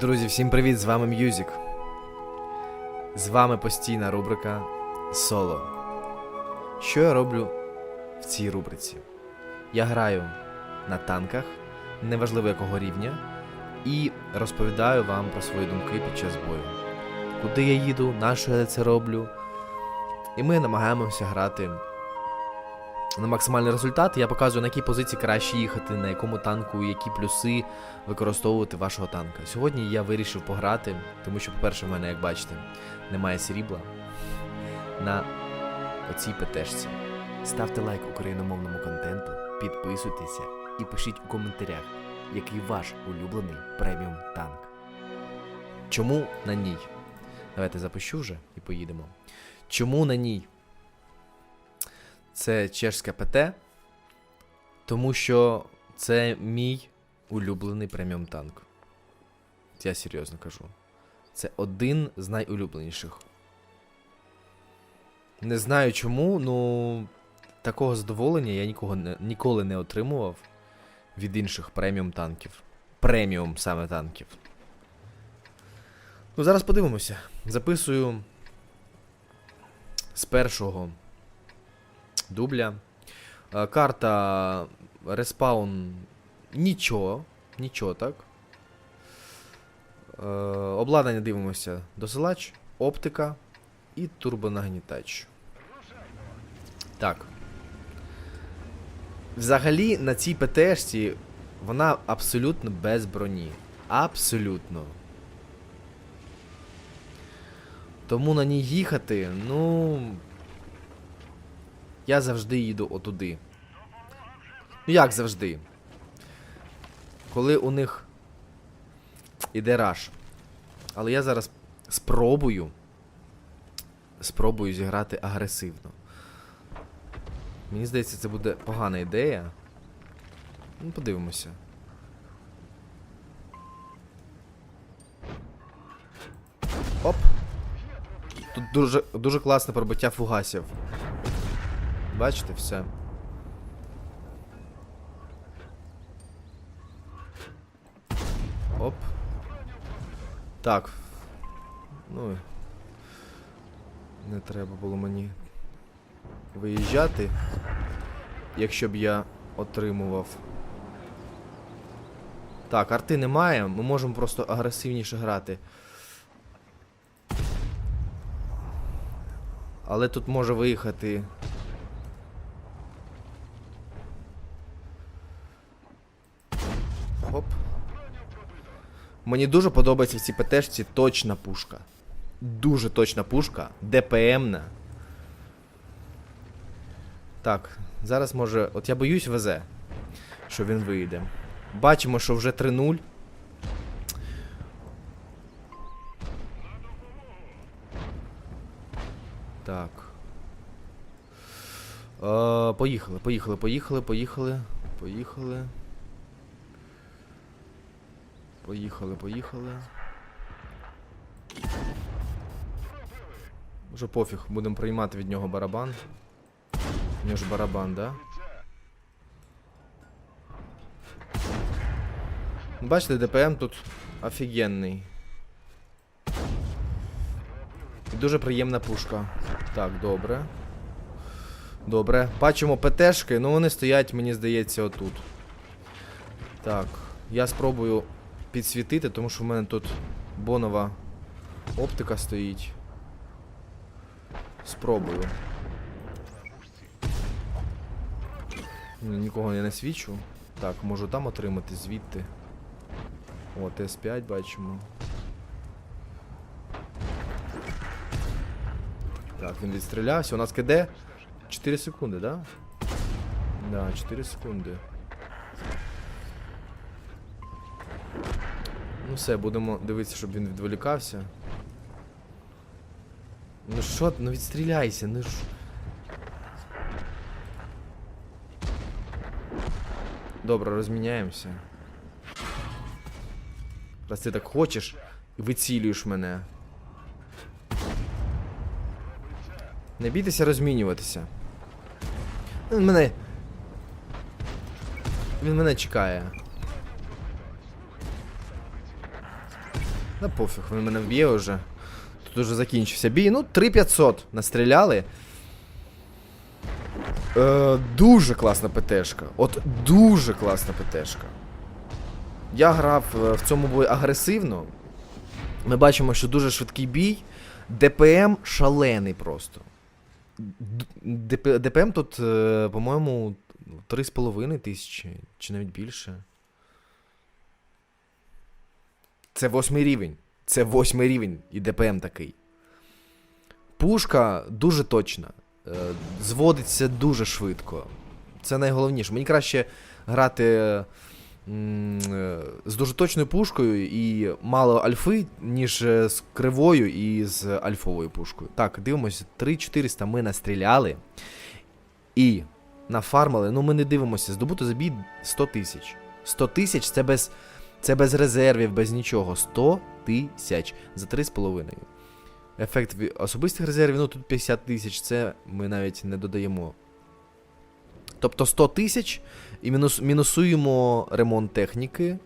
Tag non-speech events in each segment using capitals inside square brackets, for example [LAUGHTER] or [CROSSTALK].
Друзі, всім привіт! З вами М'юзік. З вами постійна рубрика Соло. Що я роблю в цій рубриці? Я граю на танках, неважливо якого рівня, і розповідаю вам про свої думки під час бою. Куди я їду, на що я це роблю. І ми намагаємося грати на максимальний результат. Я показую, на якій позиції краще їхати, на якому танку, які плюси використовувати вашого танка. Сьогодні я вирішив пограти, тому що, по-перше, в мене, як бачите, немає срібла на оцій ПТшці. Ставте лайк україномовному контенту, підписуйтеся і пишіть у коментарях, який ваш улюблений преміум танк. Чому на ній? Давайте запущу вже і поїдемо. Чому на ній? Це чешська ПТ, тому що це мій улюблений преміум танк. Я серйозно кажу. Це один з найулюбленіших. Не знаю чому, ну такого задоволення я нікого не, ніколи не отримував від інших преміум танків. Преміум саме танків. Ну, зараз подивимося. Записую з першого дубля. Е, Карта респаун нічого. Нічого так. Е, обладнання дивимося. Досилач, оптика і турбонагнітач. Так. Взагалі на цій ПТшці вона абсолютно без броні. Абсолютно. Тому на ній їхати, ну. Я завжди їду отуди. Ну як завжди? Коли у них іде раш. Але я зараз спробую. Спробую зіграти агресивно. Мені здається, це буде погана ідея. Ну, подивимося. Оп. Тут дуже, дуже класне пробиття фугасів. Бачите все. Оп. Так. Ну. Не треба було мені виїжджати. Якщо б я отримував. Так, арти немає, ми можемо просто агресивніше грати. Але тут може виїхати. Мені дуже подобається в цій ПТшці точна пушка. Дуже точна пушка, ДПМна. Так, зараз може. От я боюсь ВЗ, що він вийде. Бачимо, що вже 3-0. Так. Е, поїхали, поїхали, поїхали, поїхали. Поїхали. Поїхали, поїхали. Вже пофіг, будемо приймати від нього барабан. У нього ж барабан, да? Бачите, ДПМ тут офігенний. І дуже приємна пушка. Так, добре. Добре. Бачимо ПТшки, ну вони стоять, мені здається, отут. Так, я спробую підсвітити, тому що в мене тут бонова оптика стоїть. Спробую. Ні, Нікого я не свічу. Так, можу там отримати звідти. О, ТС5 бачимо. Так, він відстрілявся. У нас КД 4 секунди, да? Да, 4 секунди. Ну все, будемо дивитися, щоб він відволікався. Ну що, ну відстріляйся, ну ж. Добре, розміняємося. Раз ти так хочеш і вицілюєш мене. Не бійтеся розмінюватися. Він мене. Він мене чекає. Да пофіг, він мене вб'є вже. Тут уже закінчився бій. Ну, 3500 настріляли. Е, дуже класна ПТшка. От дуже класна ПТшка. Я грав е, в цьому бою агресивно. Ми бачимо, що дуже швидкий бій. ДПМ шалений просто. ДП, ДПМ тут, е, по-моєму, 3,5 тисячі, чи навіть більше. Це восьмий рівень. Це восьмий рівень і ДПМ такий. Пушка дуже точна. е, Зводиться дуже швидко. Це найголовніше. Мені краще грати е, з дуже точною пушкою і мало альфи, ніж е, з кривою і з альфовою пушкою. Так, дивимося, 3400 ми настріляли. І нафармили, ну ми не дивимося, здобути забій 100 тисяч. 100 тисяч це без, це без резервів, без нічого. 100 тисяч за 3,5. Ефект особистих резервів, ну тут 50 тисяч, це ми навіть не додаємо. Тобто 100 тисяч і мінус, мінусуємо ремонт техніки.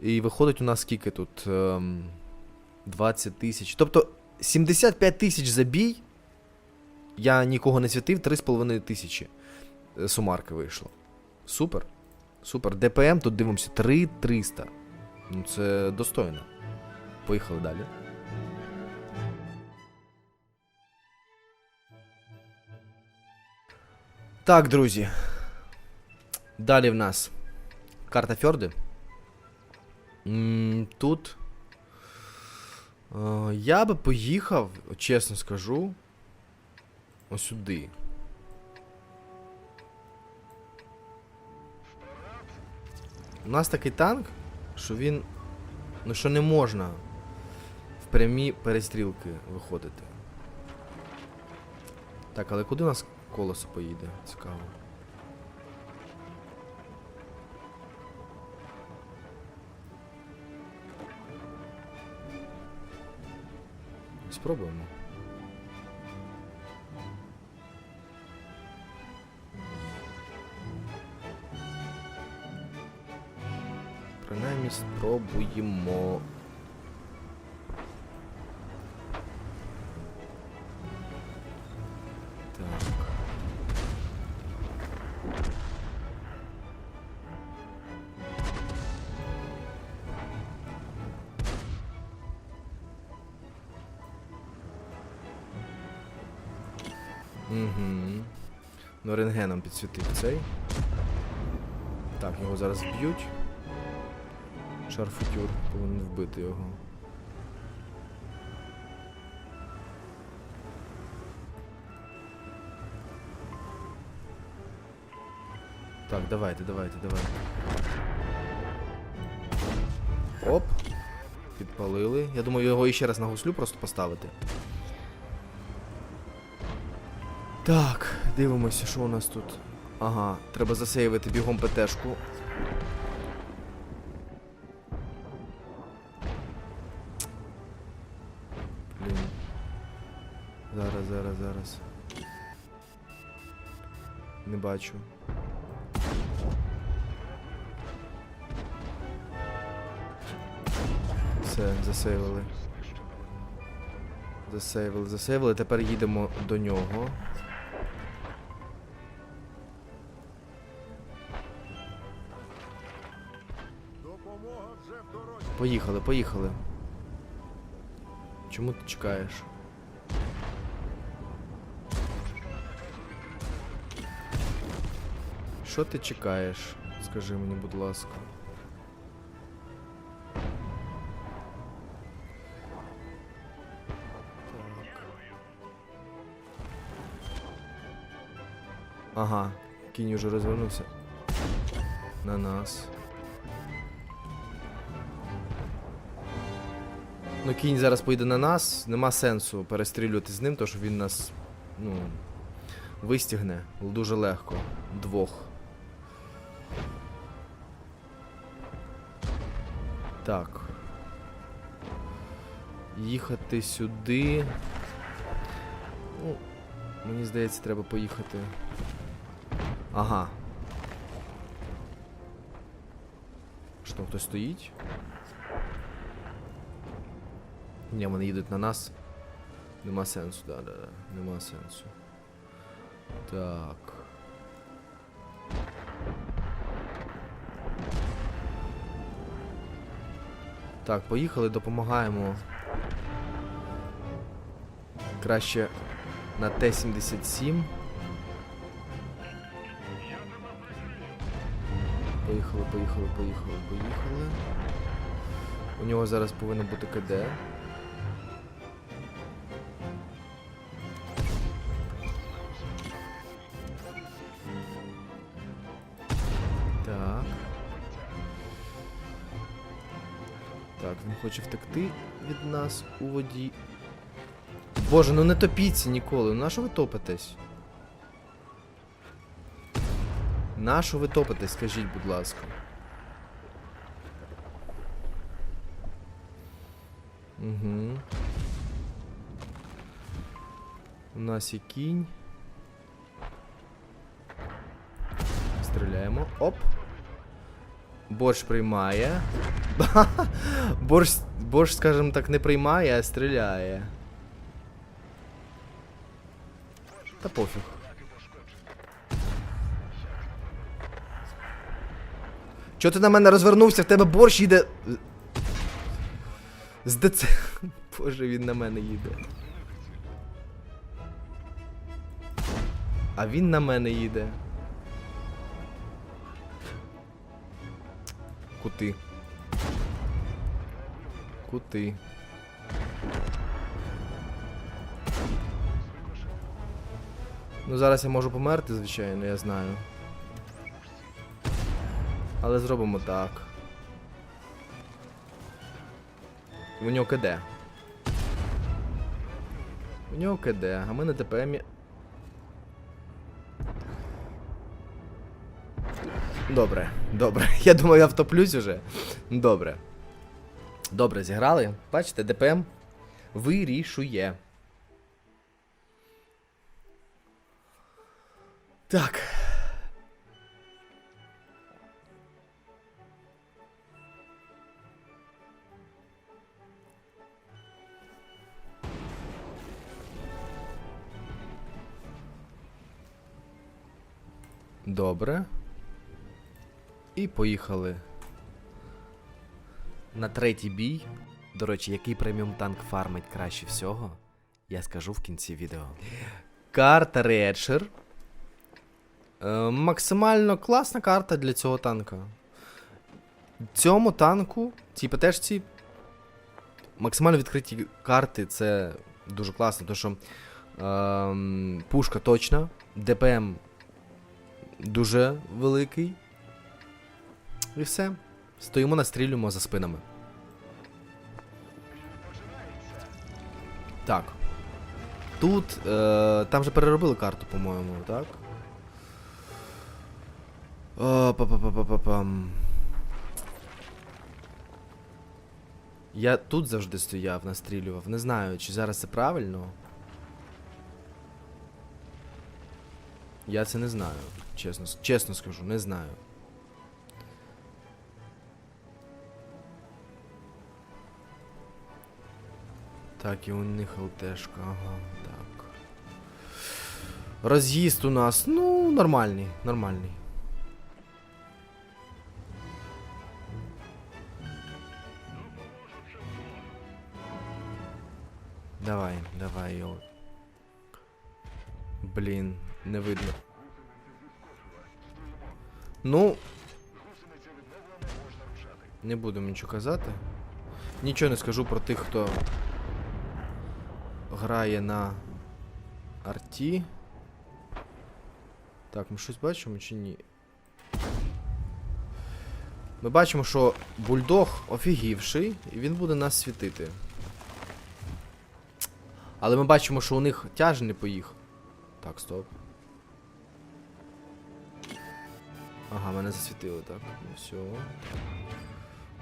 І виходить у нас скільки тут? Ем, 20 тисяч. Тобто 75 тисяч за бій. Я нікого не святив, 3,5 тисячі е, сумарки вийшло. Супер. Супер. ДПМ тут дивимося 3300. Ну це достойно. Поїхали далі. Так, друзі. Далі в нас карта Фьорди. Тут. е, Я би поїхав, чесно скажу. Ось сюди. У нас такий танк, що він. Ну що не можна в прямі перестрілки виходити. Так, але куди у нас колесо поїде? Цікаво. Спробуємо. Принаймні спробуємо. Так. Угу. Ну, рентгеном підсвітив цей. Так, його зараз б'ють. Шарфутюр повинен вбити його. Так, давайте, давайте, давайте. Оп. Підпалили. Я думаю, його іще раз на гуслю просто поставити. Так, дивимося, що у нас тут. Ага, треба засейвити бігом ПТшку. Бачу. Все, засейвили. Засейвили, засейвили. Тепер їдемо до нього. Поїхали, поїхали. Чому ти чекаєш? Що ти чекаєш? Скажи мені, будь ласка. Ага, кінь уже розвернувся. На нас. Ну, кінь зараз поїде на нас, нема сенсу перестрілювати з ним, тому що він нас, ну, вистігне дуже легко. Двох. Так. Їхати сюди. Ну, мені здається, треба поїхати. Ага. Що там хтось стоїть? Ні, вони їдуть на нас. Нема сенсу, да, да, да. Нема сенсу. Так. Так, поїхали, допомагаємо. Краще на Т-77. Поїхали, поїхали, поїхали, поїхали. У нього зараз повинно бути КД. Хоче втекти від нас у воді. Боже, ну не топіться ніколи. На що ви топитесь? На що ви топитесь, скажіть, будь ласка. Угу. У нас є кінь. Стріляємо. Оп. Борщ приймає. [LAUGHS] борщ, борщ, скажімо так, не приймає, а стріляє. Та пофіг. Чого ти на мене розвернувся? В тебе борщ їде. З ДЦ. [LAUGHS] Боже, він на мене їде. А він на мене їде. Кути. Кути. Ну зараз я можу померти, звичайно, я знаю. Але зробимо так. У нього КД. У нього КД, а ми на ТПМі. Добре, добре. [LAUGHS] Я думаю, я втоплюсь уже. Добре. Добре, зіграли. Бачите, ДПМ вирішує. Так. Добре. І поїхали. На третій бій. До речі, який преміум танк фармить краще всього, я скажу в кінці відео. Карта Редшер. Е, максимально класна карта для цього танка. Цьому танку, цій ПТшці, максимально відкриті карти це дуже класно, тому що ем, пушка точна, ДПМ дуже великий. І все. Стоїмо, настрілюємо за спинами. Так. Тут. Е, там же переробили карту, по-моєму, так? О, па-па-па-па-па-пам. Я тут завжди стояв, настрілював. Не знаю, чи зараз це правильно. Я це не знаю. Чесно, чесно скажу, не знаю. Так, і у них ЛТшка, ага, так. Роз'їзд у нас, ну, нормальний, нормальний. Давай, давай його. Блін, не видно. Ну. Не будемо нічого казати. Нічого не скажу про тих, хто грає на арті. Так, ми щось бачимо чи ні? Ми бачимо, що бульдог офігівший, і він буде нас світити. Але ми бачимо, що у них тяж не поїхав. Так, стоп. Ага, мене засвітили, так. Ну все.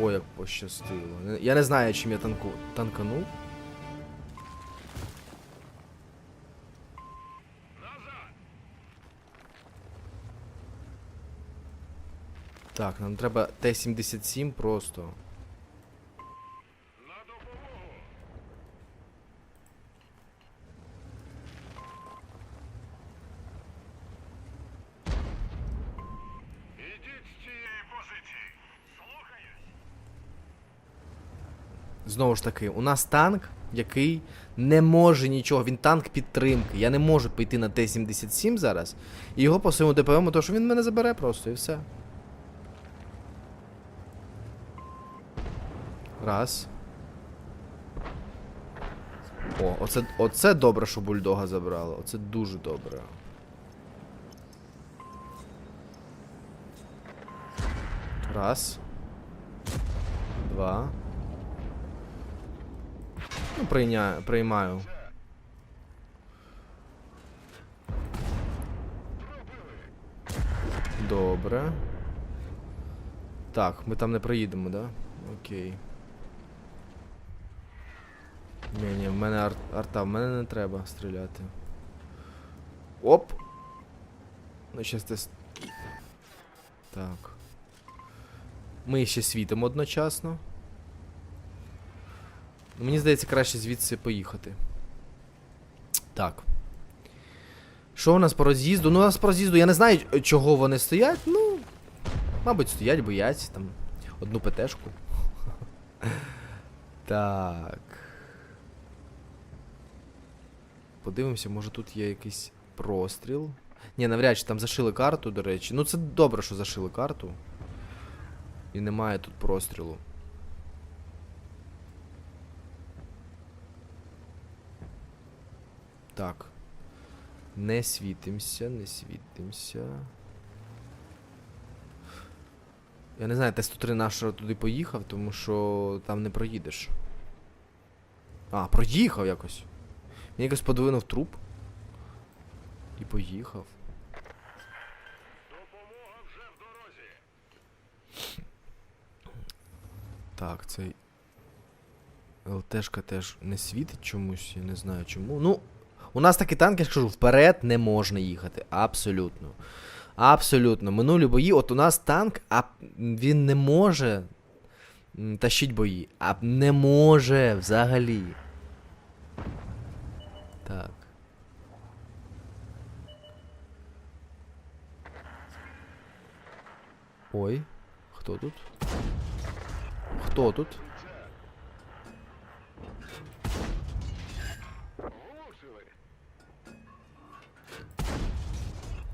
О, як пощастило. Я не знаю, чим я танку... танканув. Так, нам треба Т-77 просто. Ідіть з цієї позиції. Слухаюся, Знову ж таки, у нас танк, який не може нічого. Він танк підтримки. Я не можу піти на Т-77 зараз і його посилити ДПМ, тому що він мене забере просто і все. Раз. О, оце, оце добре, що бульдога забрали. Оце дуже добре. Раз. Два. Ну, прийня... приймаю. Добре. Так, ми там не проїдемо, да? Окей. Ні, ні, в мене ар... арта, в мене не треба стріляти. Оп! Ну, щас ти... Так. Ми ще світимо одночасно. Ну, Мені здається, краще звідси поїхати. Так. Що у нас по роз'їзду? Ну, у нас по роз'їзду, я не знаю, чого вони стоять. Ну. Мабуть, стоять, бояться там. Одну ПТшку. [LAUGHS] Так. Подивимося, може тут є якийсь простріл. Ні, навряд чи там зашили карту, до речі. Ну це добре, що зашили карту. І немає тут прострілу. Так. Не світимся, не світимся. Я не знаю, Т-103 нашого туди поїхав, тому що там не проїдеш. А, проїхав якось. Він якось подвинув труп. І поїхав. Допомога вже в дорозі. Так, цей. ЛТшка теж не світить чомусь, я не знаю чому. Ну, у нас такі танки, я ж кажу, вперед не можна їхати. Абсолютно. Абсолютно. Минулі бої, от у нас танк, а він не може тащить бої. А не може взагалі. Так. Ой, хто тут? Хто тут?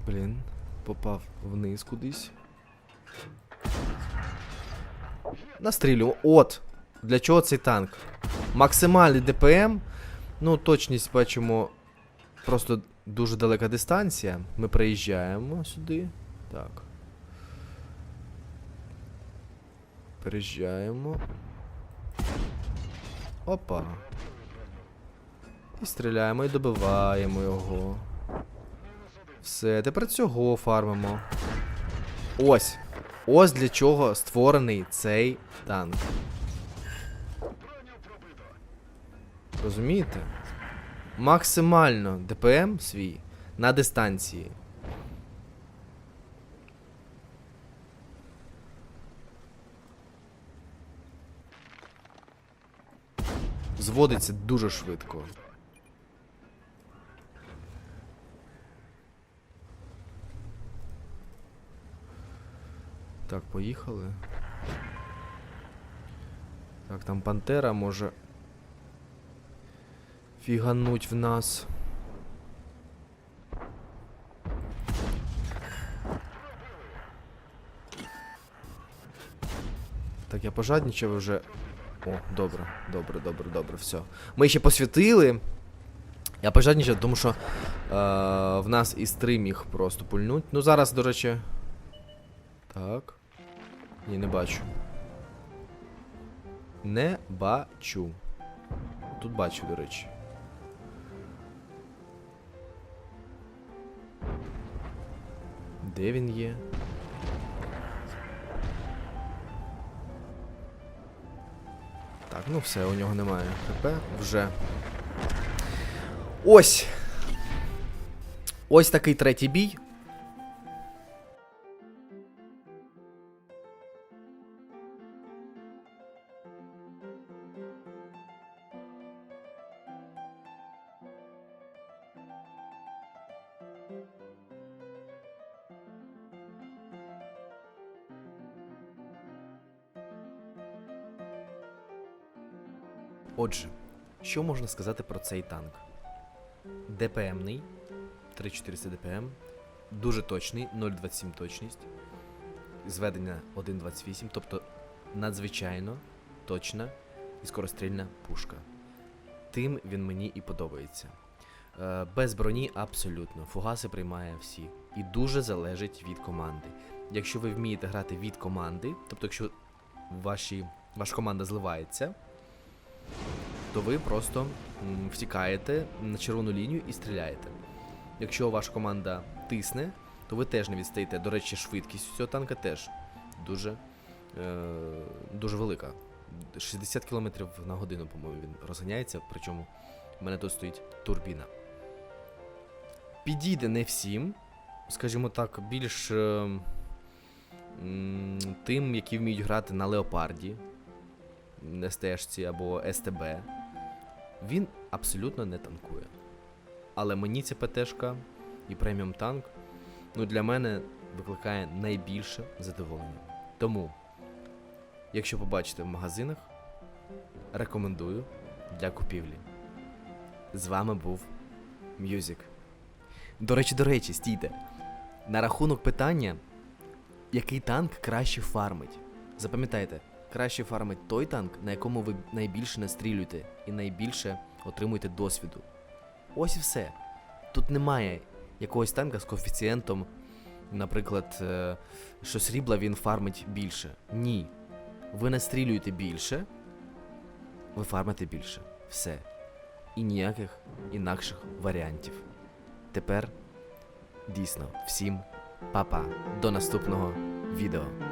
Блін, попав вниз кудись. Настрілю. От! Для чого цей танк? Максимальний ДПМ. Ну, точність бачимо. Просто дуже далека дистанція. Ми приїжджаємо сюди. Так. Переїжджаємо. Опа. І стріляємо і добиваємо його. Все, тепер цього фармимо. Ось. Ось для чого створений цей танк. Розумієте? Максимально ДПМ свій на дистанції. Зводиться дуже швидко. Так, поїхали. Так, там пантера може. Фігануть в нас. Так, я пожадничав вже. О, добре, добре, добре, добре, все. Ми ще посвятили. Я пожадничав, тому що е, в нас і стрим їх просто пульнуть. Ну зараз, до речі. Так. Ні, не бачу. Не бачу. Тут бачу, до речі. Де він є? Так, ну все, у нього немає ХП вже. Ось! Ось такий третій бій. Отже, що можна сказати про цей танк? ДПМний, 3400 ДПМ, дуже точний, 0,27 точність, зведення 1,28, тобто надзвичайно точна і скорострільна пушка. Тим він мені і подобається. Е, Без броні абсолютно. Фугаси приймає всі. І дуже залежить від команди. Якщо ви вмієте грати від команди, тобто якщо ваші, ваша команда зливається, то ви просто втікаєте на червону лінію і стріляєте. Якщо ваша команда тисне, то ви теж не відстаєте. До речі, швидкість цього танка теж дуже, е, дуже велика. 60 км на годину, по-моєму, він розганяється, причому в мене тут стоїть турбіна. Підійде не всім, скажімо так, більш е, тим, які вміють грати на леопарді, СТшці або СТБ. Він абсолютно не танкує. Але мені ця ПТшка і преміум танк ну, для мене викликає найбільше задоволення. Тому, якщо побачите в магазинах, рекомендую для купівлі. З вами був М'юзик. До речі, до речі, стійте. На рахунок питання, який танк краще фармить. Запам'ятайте, краще фармить той танк, на якому ви найбільше настрілюєте і найбільше отримуєте досвіду. Ось і все. Тут немає якогось танка з коефіцієнтом, наприклад, е, що срібла він фармить більше. Ні. Ви настрілюєте більше, ви фармите більше. Все. І ніяких інакших варіантів. Тепер дійсно всім па-па. До наступного відео.